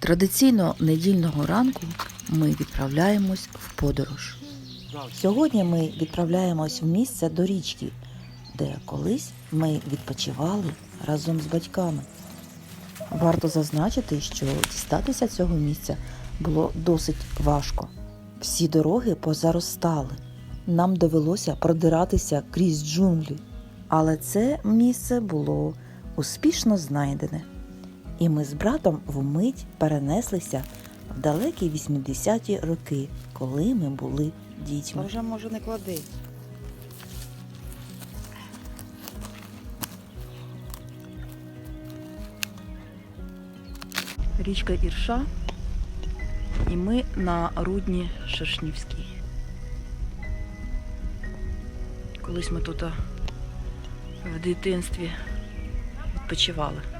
Традиційно недільного ранку ми відправляємось в подорож. Сьогодні ми відправляємось в місце до річки, де колись ми відпочивали разом з батьками. Варто зазначити, що дістатися цього місця було досить важко. Всі дороги позаростали. Нам довелося продиратися крізь джунглі, але це місце було успішно знайдене. І ми з братом вмить перенеслися в далекі 80-ті роки, коли ми були дітьми. вже може не клади. Річка Ірша, і ми на Рудні Шершнівській. Колись ми тут в дитинстві відпочивали.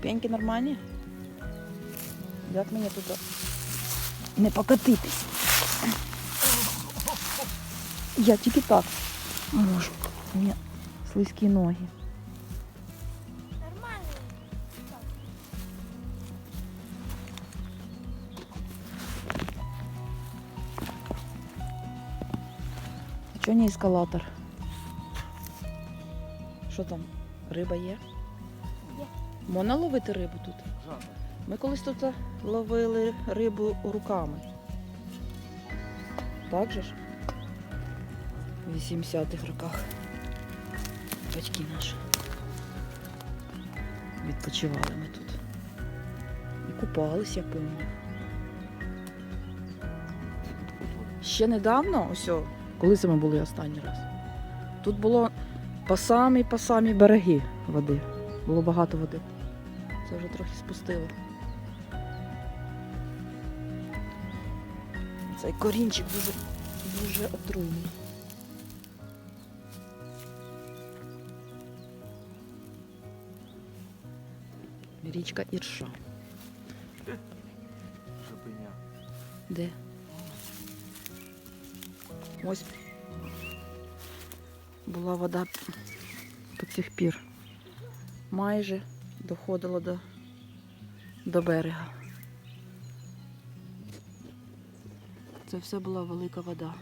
Ступеньки нормальні? Як мені тут не покатитись? Я тільки так можу. У мене слизькі ноги. А чого не ескалатор? Що там? Риба є? Можна ловити рибу тут? Ми колись тут ловили рибу руками. Так же ж? В 80-х роках. Батьки наші. Відпочивали ми тут. І купались, я пам'ятаю. Ще недавно, ось, коли це ми були останній раз. Тут було по самі по береги води. Було багато води. Це вже трохи спустило. Цей корінчик дуже, дуже отруйний. Річка Ірша. Шипиня. Де? Ось була вода по цих пір. Майже доходила до, до берега. Це все була велика вода.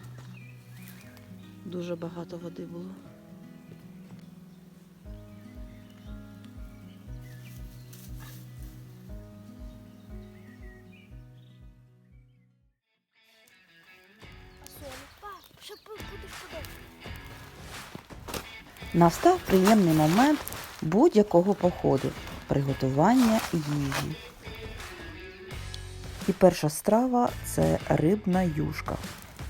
Дуже багато води було. Настав приємний момент будь-якого походу приготування їжі. І перша страва це рибна юшка.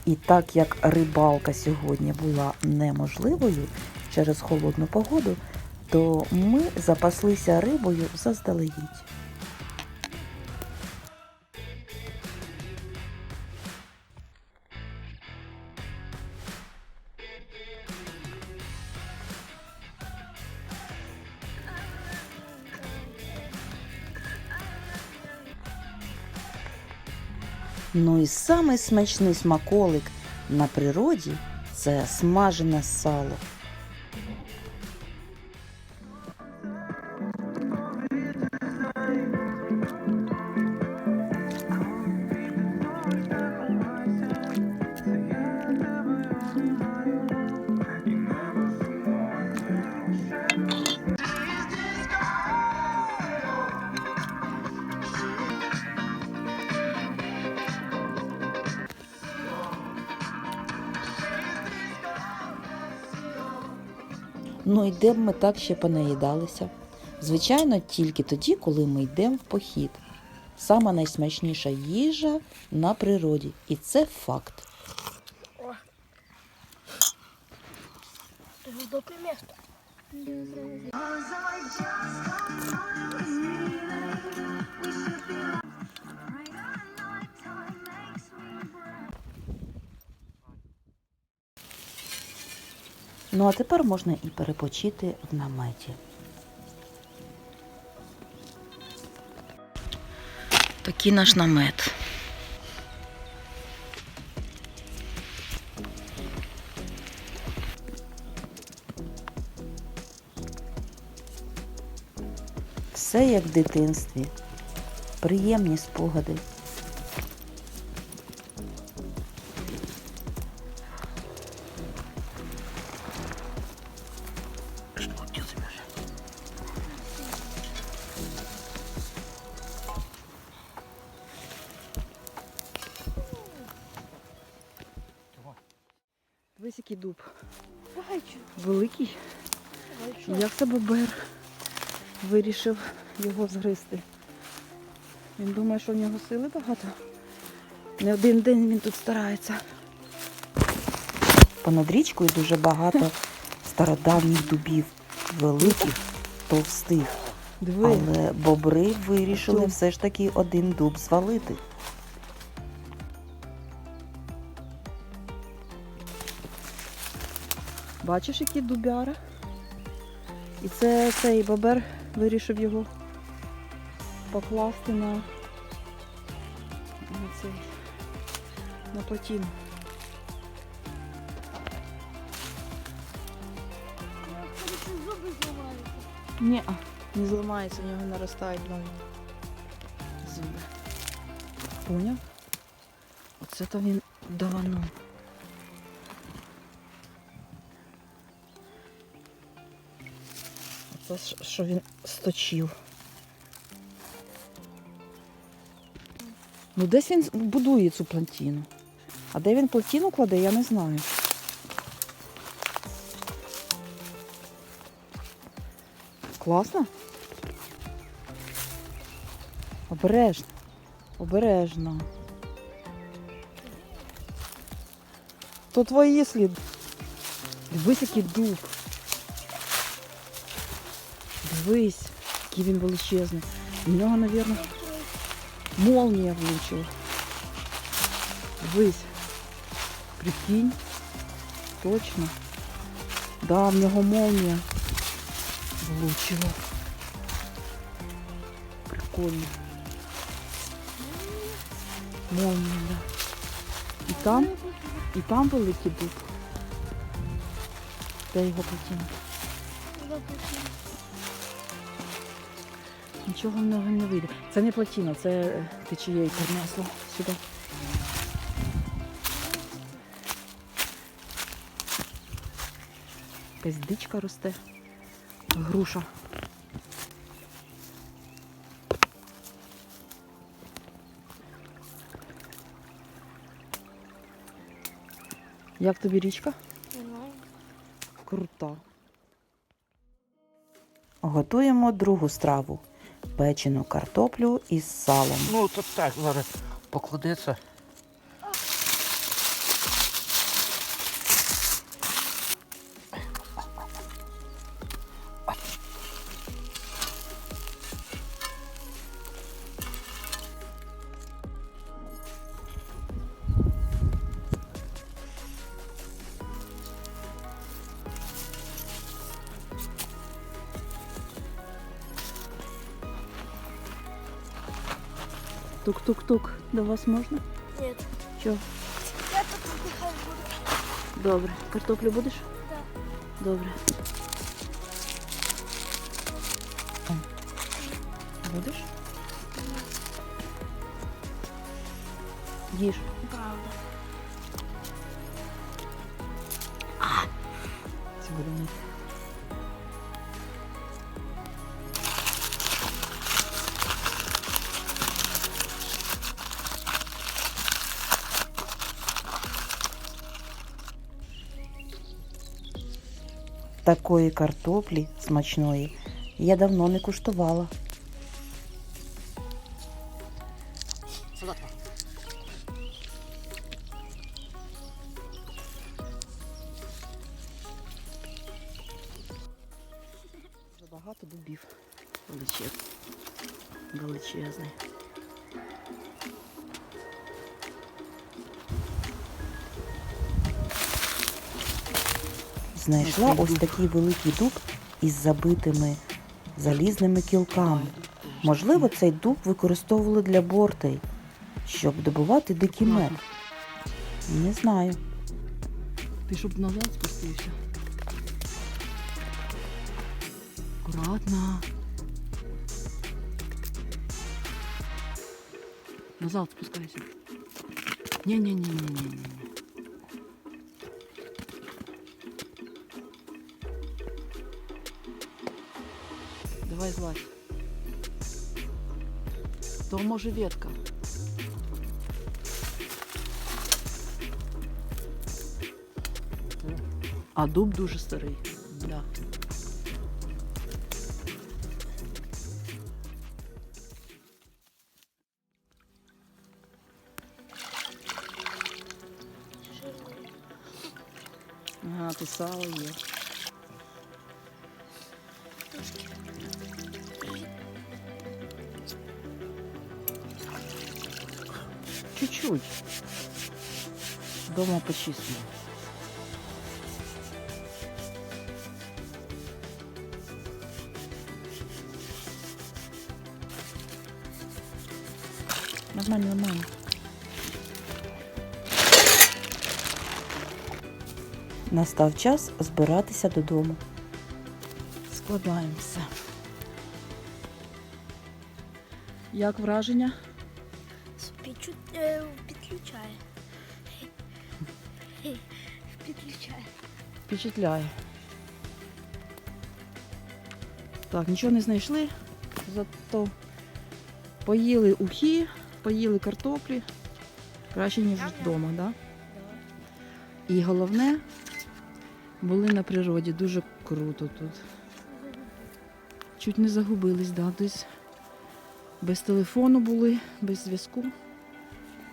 І так як рибалка сьогодні була неможливою через холодну погоду, то ми запаслися рибою заздалегідь. Ну і самий смачний смаколик на природі це смажене сало. Ну і де б ми так ще понаїдалися? Звичайно, тільки тоді, коли ми йдемо в похід. Сама найсмачніша їжа на природі, і це факт. Добре місто. Ну а тепер можна і перепочити в наметі. Такий наш намет. Все як в дитинстві. приємні спогади. Який дуб. Великий. Як це бобер вирішив його згризти? Він думає, що в нього сили багато. Не один день він тут старається. Понад річкою дуже багато стародавніх дубів, великих, товстих. Диви, Але бобри вирішили все ж таки один дуб звалити. Бачиш, який дубяра? І це цей бобер вирішив його покласти на, на цей на плотину. Ні, не зламається, в нього наростають нові зуби. Поняв? Оце то він давано. Оце що він сточив. Ну десь він будує цю плантину. А де він плотину кладе, я не знаю. Класно? Обережно. Обережно. То твої слід. Дивись, який дуб. Дивись, який він величезний. У нього, мабуть, молнія влучила. Дивись. Прикинь. Точно. Да, в нього молнія влучила. Прикольно. Молнія, да. І там, і там великий дуб. Де його плотина? Нічого в нього не вийде. Це не плотина, це е, течією принесло сюди. Якась дичка росте. Груша. Як тобі річка? Крута. Готуємо другу страву печену картоплю із салом. Ну, то так, зараз покладеться. Тук-тук-тук. До вас можна? Ні. Чого? Я тут віддихаю буду. Добре. Картоплю будеш? Так. Добре. Будеш? Їж. Правда. Це буде мити. Такої картоплі смачної я давно не куштувала. Забагато дубів. Величезний. Величезний. Знайшла ось такий великий дуб із забитими залізними кілками. Можливо, цей дуб використовували для бортей, щоб добувати дикий мед. Не знаю. Ти щоб назад спустився. Акуратно. Назад спускайся. Ні-ні-ні-ні-ні. Давай злазь. То може ветка. А дуб дуже старий. Да. Ага, тут сало є. Чуть-чуть. Дома почистимо. Нормально, нормально. Настав час збиратися додому. Складаємося. Як враження? Підчу... е, Підключає. Підключає. Впечатляє. Так, нічого не знайшли, зато поїли ухи, поїли картоплі. Краще, ніж вдома, да? І головне, були на природі. Дуже круто тут. Чуть не загубились, да, десь без телефону були, без зв'язку,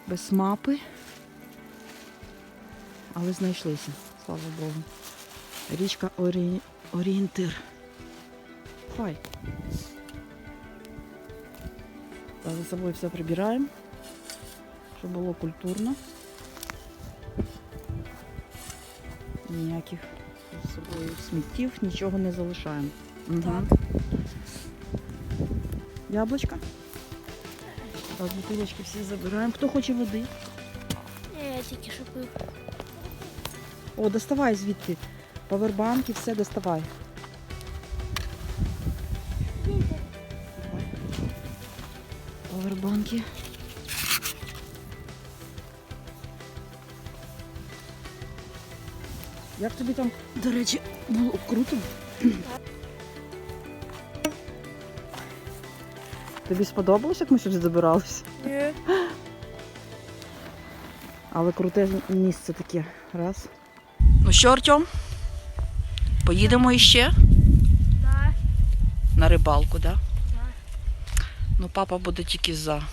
без мапи. Але знайшлися, слава Богу. Річка Орі... Орієнтир. Хай. За собою все прибираємо, щоб було культурно. Ніяких з собою сміттів, нічого не залишаємо. Угу. Яблучка. Так, бутилочки всі забираємо. Хто хоче води? Я тільки що пив. О, доставай звідти. Павербанки, все доставай. Павербанки. Як тобі там, до речі, було круто? Тобі сподобалось, як ми сюди добирались? Ні. Але круте місце таке. Раз. Ну що, Артем? Поїдемо іще Да. на рибалку, да? Да. Ну, папа буде тільки за.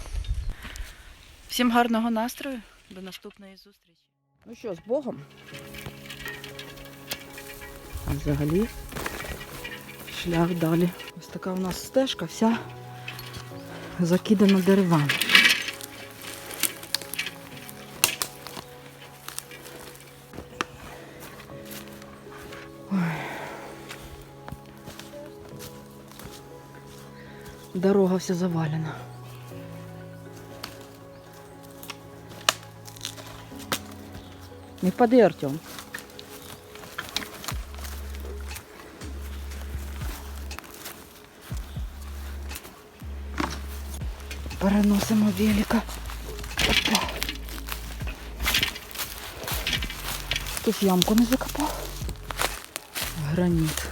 Всім гарного настрою. До наступної зустрічі. Ну що, з Богом? А взагалі шлях далі. Ось така у нас стежка вся закидана деревами. Дорога вся завалена. Не впади, Артем. Переносимо велика. Опа. Хтось ямку не закопав. Граніт.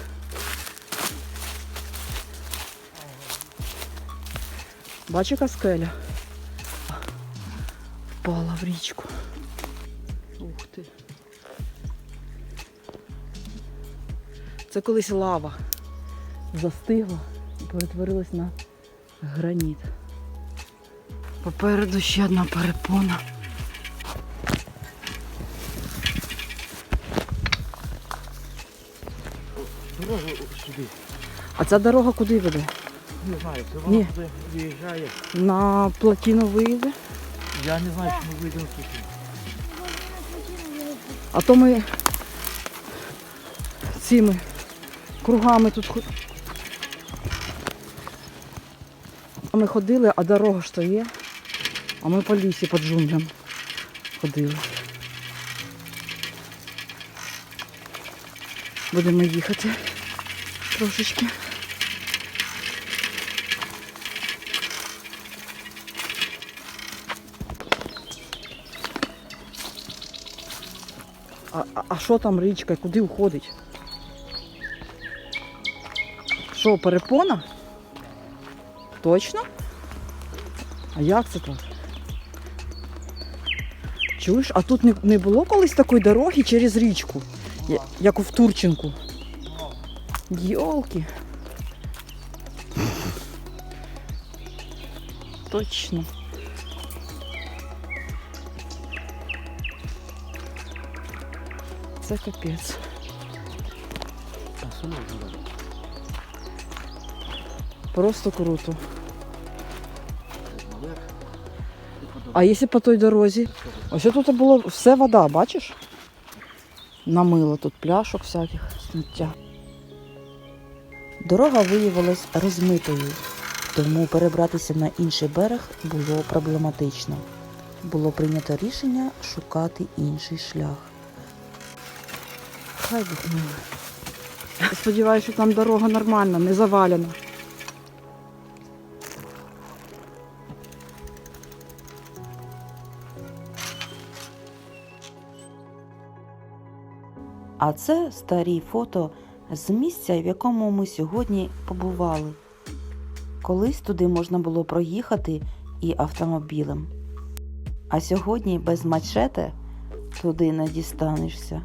Бачу, яка скеля. Впала в річку. Ух ти. Це колись лава застигла і перетворилась на граніт. Попереду ще одна перепона. Дорога сюди. А ця дорога куди веде? Не знаю, це Ні. вона туди виїжджає. На плотину вийде. Я не знаю, чи ми вийдемо тут. А то ми цими кругами тут ход- ми ходили, а дорога ж то є. А ми по лісі по джунглям ходили. Будемо їхати трошечки. А що там річка? Куди уходить? Що, перепона? Точно? А як це так? Чуєш, а тут не, не було колись такої дороги через річку, як у Турчинку. Йолки. Точно. Це капець. Просто круто. А якщо по той дорозі? Ось тут було все вода, бачиш? Намило тут пляшок всяких, сміття. Дорога виявилась розмитою, тому перебратися на інший берег було проблематично. Було прийнято рішення шукати інший шлях. Хай Бог. Сподіваюся, що там дорога нормальна, не завалена. А це старі фото з місця, в якому ми сьогодні побували. Колись туди можна було проїхати і автомобілем. А сьогодні без мачете туди не дістанешся.